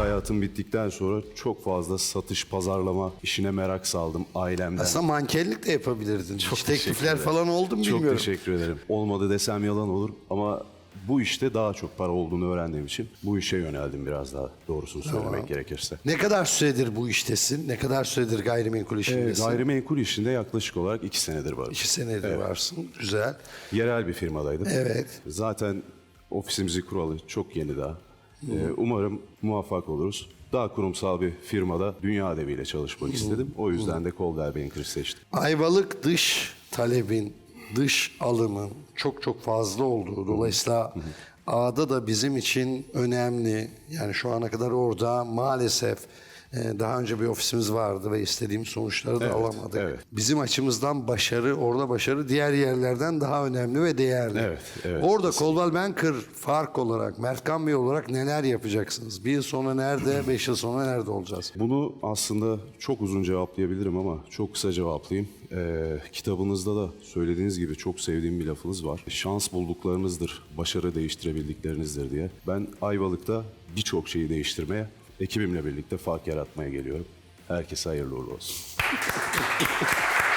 hayatım bittikten sonra çok fazla satış, pazarlama işine merak saldım ailemden. Aslında mankenlik de yapabilirdin. Hiç teşekkür teklifler ederim. falan oldu mu Çok bilmiyorum. teşekkür ederim. Olmadı desem yalan olur ama bu işte daha çok para olduğunu öğrendiğim için bu işe yöneldim biraz daha doğrusunu söylemek gerekirse. Ne kadar süredir bu iştesin? Ne kadar süredir gayrimenkul Ee, işindesin? gayrimenkul işinde yaklaşık olarak iki senedir varım. İki senedir varsın. Güzel. Yerel bir firmadaydım. Evet. Zaten ofisimizi kuralı çok yeni daha. Ee, umarım muvaffak oluruz. Daha kurumsal bir firmada dünya deviyle çalışmak istedim. O yüzden de Coldwell Banker'ı seçtim. Ayvalık dış talebin, dış alımın çok çok fazla olduğu dolayısıyla ağda da bizim için önemli. Yani şu ana kadar orada maalesef daha önce bir ofisimiz vardı ve istediğim sonuçları da Evet, alamadık. evet. Bizim açımızdan başarı, orada başarı diğer yerlerden daha önemli ve değerli. Evet, evet. Orada Coldwell Banker fark olarak, Mertkan Bey olarak neler yapacaksınız? Bir yıl sonra nerede, beş yıl sonra nerede olacağız? Bunu aslında çok uzun cevaplayabilirim ama çok kısa cevaplayayım. Ee, kitabınızda da söylediğiniz gibi çok sevdiğim bir lafınız var. Şans bulduklarınızdır, başarı değiştirebildiklerinizdir diye. Ben Ayvalık'ta birçok şeyi değiştirmeye, ekibimle birlikte fark yaratmaya geliyorum. Herkese hayırlı uğurlu olsun.